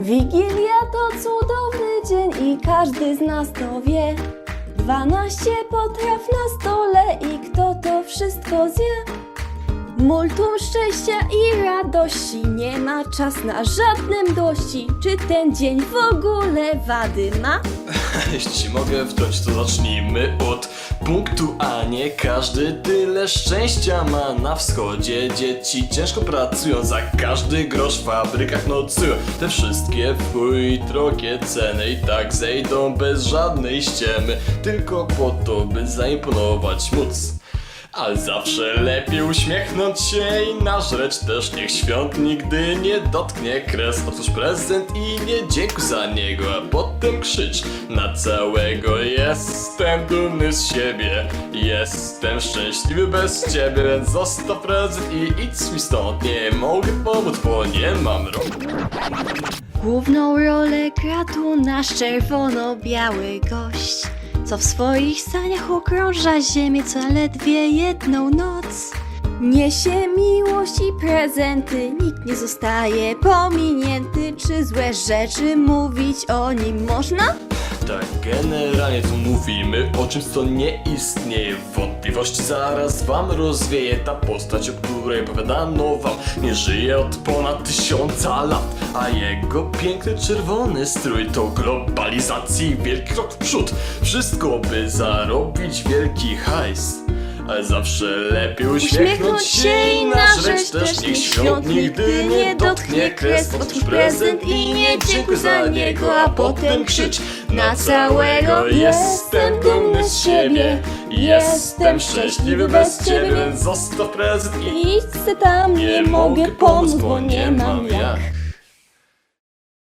Wigilia to cudowny dzień i każdy z nas to wie. Dwanaście potraw na stole i kto to wszystko zje? Multum szczęścia i radości, nie ma czas na żadnym dości. Czy ten dzień w ogóle wady ma? Jeśli mogę wtrącić, to zacznijmy od punktu, a nie każdy tyle szczęścia ma na wschodzie. Dzieci ciężko pracują, za każdy grosz w fabrykach nocują. Te wszystkie chuj drogie ceny i tak zejdą bez żadnej ściemy, tylko po to, by zaimponować móc. Ale zawsze lepiej uśmiechnąć się i nażreć też niech świąt nigdy nie dotknie kres. Otwórz prezent i nie dziękuj za niego, a potem krzycz na całego. Jestem dumny z siebie, jestem szczęśliwy bez ciebie, więc zostaw prezent i idź mi stąd. Nie mogę pomóc, bo nie mam rąk. Główną rolę gra tu nasz czerwono-biały gość, co w swoich saniach okrąża ziemię zaledwie jedną noc. Niesie miłość i prezenty, nikt nie zostaje pominięty. Czy złe rzeczy mówić o nim można? Tak, generalnie tu mówimy o czymś, co nie istnieje. Wątpliwości zaraz wam rozwieje ta postać, o której opowiadano wam. Nie żyje od ponad tysiąca lat, a jego piękny czerwony strój to globalizacji wielki krok w przód. Wszystko by zarobić wielki hajs. Ale zawsze lepiej uśmiechnąć się i nażreć też niech świąt nigdy nie dotknie kres. Otwórz prezent i nie dziękuj za niego, a potem krzycz na całego. Jestem dumny z siebie, jestem szczęśliwy bez ciebie, więc zostaw prezent i Idź se tam, nie mogę pomóc, bo nie mam jak.